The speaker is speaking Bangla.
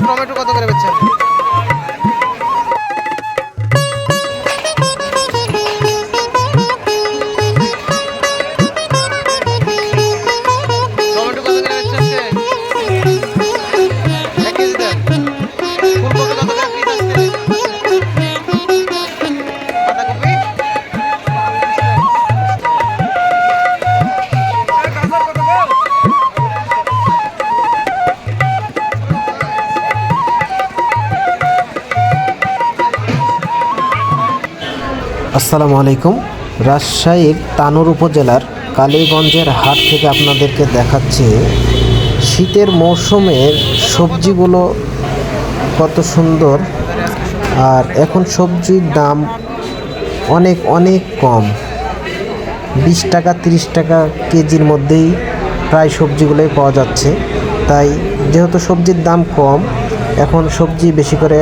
টমেটো কত করে বেচছেন? আসসালামু আলাইকুম। রাজশাহীর তানুর উপজেলার কালীগঞ্জের হাট থেকে আপনাদেরকে দেখাচ্ছি, শীতের মৌসুমের সবজিগুলো কত সুন্দর। আর এখন সবজির দাম অনেক অনেক কম। বিশ টাকা, তিরিশ টাকা কেজির মধ্যেই প্রায় সবজিগুলোই পাওয়া যাচ্ছে। তাই যেহেতু সবজির দাম কম, এখন সবজি বেশি করে